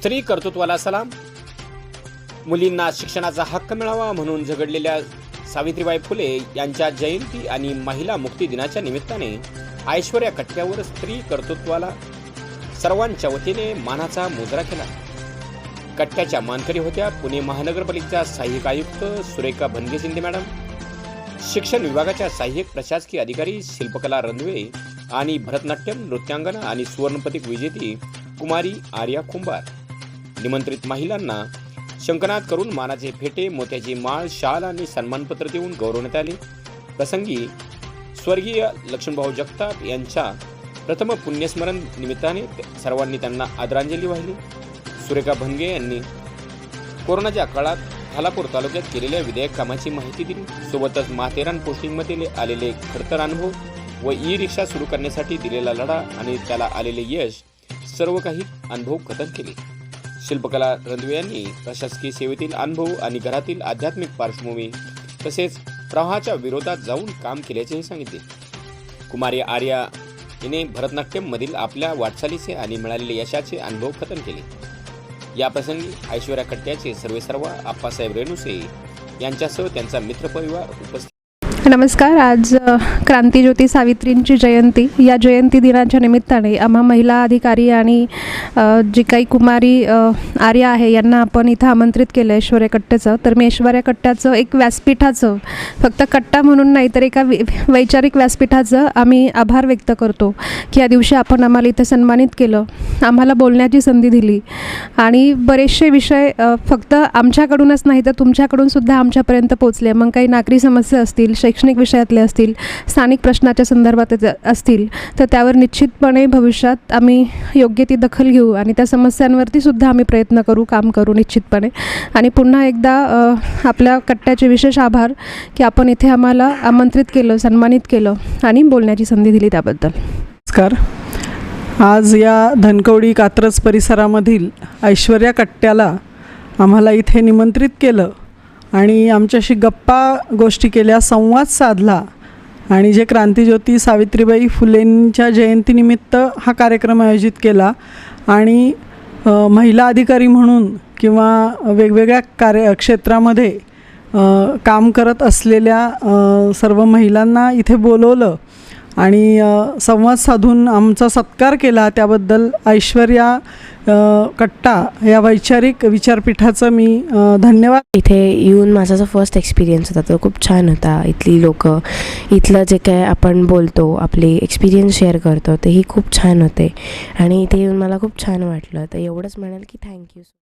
स्त्री कर्तृत्वाला सलाम. मुलींना शिक्षणाचा हक्क मिळावा म्हणून झगडलेल्या सावित्रीबाई फुले यांच्या जयंती आणि महिला मुक्ती दिनाच्या निमित्ताने ऐश्वर्या कट्ट्यावर स्त्री कर्तृत्वाला सर्वांच्या वतीने मानाचा मुजरा केला. कट्ट्याच्या मानकरी होत्या पुणे महानगरपालिकेच्या सहाय्यक आयुक्त सुरेखा भनगे शिंदे मॅडम. शिक्षण विभागाच्या सहाय्यक प्रशासकीय अधिकारी शिल्पकला रंधवे आणि भरतनाट्यम नृत्यांगना आणि सुवर्णपदक विजेती कुमारी आर्या कुंभार. निमंत्रित महिलांना शंकनाद करून मानाचे फेटे मोत्याची माळ शाल आणि सन्मानपत्र देऊन गौरवण्यात आले. प्रसंगी स्वर्गीय लक्ष्मणभाऊ जगताप यांच्या प्रथम पुण्यस्मरण निमित्ताने सर्वांनी त्यांना आदरांजली वाहिली. सुरेखा भनगे यांनी कोरोनाच्या काळात खालापूर तालुक्यात केलेल्या विधेयक कामाची माहिती दिली. सोबतच माथेरान पोस्टिंगमध्ये आलेले खडतर अनुभव व ई रिक्षा सुरू करण्यासाठी दिलेला लढा आणि त्याला आलेले यश सर्व काही अनुभव कथन केले. शिल्पकला रंधवे यांनी प्रशासकीय सेवेतील अनुभव आणि घरातील आध्यात्मिक पार्श्वभूमी तसेच प्रवाहाच्या विरोधात जाऊन काम केल्याचेही सांगितले. कुमारी आर्या हिने भरतनाट्यममधील आपल्या वाटचालीचे आणि मिळालेले यशाचे अनुभव कथन केले. या प्रसंगी ऐश्वर्या कट्ट्याचे सर्वेसर्वा आप्पासाहेब रेणुसे यांच्यासह त्यांचा मित्रपरिवार उपस्थित नमस्कार आज क्रांतीज्योती सावित्रींची जयंती. या जयंती दिनाच्या निमित्ताने आम्हा महिला अधिकारी आणि जी काही कुमारी आर्या आहे यांना आपण इथं आमंत्रित केलं ऐश्वर्या कट्ट्याचं तर मी ऐश्वर्या कट्ट्याचं एक व्यासपीठाचं फक्त कट्टा म्हणून नाही तर एका वि- वैचारिक व्यासपीठाचं आम्ही आभार व्यक्त करतो की या दिवशी आपण आम्हाला इथं सन्मानित केलं आम्हाला बोलण्याची संधी दिली. आणि बरेचसे विषय फक्त आमच्याकडूनच नाही तर तुमच्याकडून सुद्धा आमच्यापर्यंत पोचले मग काही नागरी समस्या असतील शैक्षणिक विषयातले असतील स्थानिक प्रश्नाच्या संदर्भात ज- असतील तर त्यावर निश्चितपणे भविष्यात आम्ही योग्य ती दखल घेऊ आणि त्या समस्यांवरती सुद्धा आम्ही प्रयत्न करू काम करू निश्चितपणे. आणि पुन्हा एकदा आपल्या कट्ट्याचे विशेष आभार की आपण इथे आम्हाला आमंत्रित केलं सन्मानित केलं आणि बोलण्याची संधी दिली त्याबद्दल. नमस्कार. आज या धनकवडी कात्रज परिसरामधील ऐश्वर्या कट्ट्याला आम्हाला इथे निमंत्रित केलं. आणि आमच्याशी गप्पा गोष्टी केल्या संवाद साधला. आणि जे क्रांतीज्योती सावित्रीबाई फुलेंच्या जयंतीनिमित्त हा कार्यक्रम आयोजित केला आणि महिला अधिकारी म्हणून किंवा वेगवेगळ्या कार्य क्षेत्रामध्ये काम करत असलेल्या सर्व महिलांना इथे बोलवलं आणि संवाद साधून आमचा सत्कार केला. त्याबद्दल ऐश्वर्या कट्टा या वैचारिक विचारपीठाचं मी धन्यवाद. इथे येऊन माझा जो फर्स्ट एक्सपिरियन्स होता तो खूप छान होता. इथली लोक इथलं जे काय आपण बोलतो आपले एक्सपिरियन्स शेअर करतो तेही खूप छान होते. आणि इथे येऊन मला खूप छान वाटलं. तर एवढंच म्हणाल की थँक्यू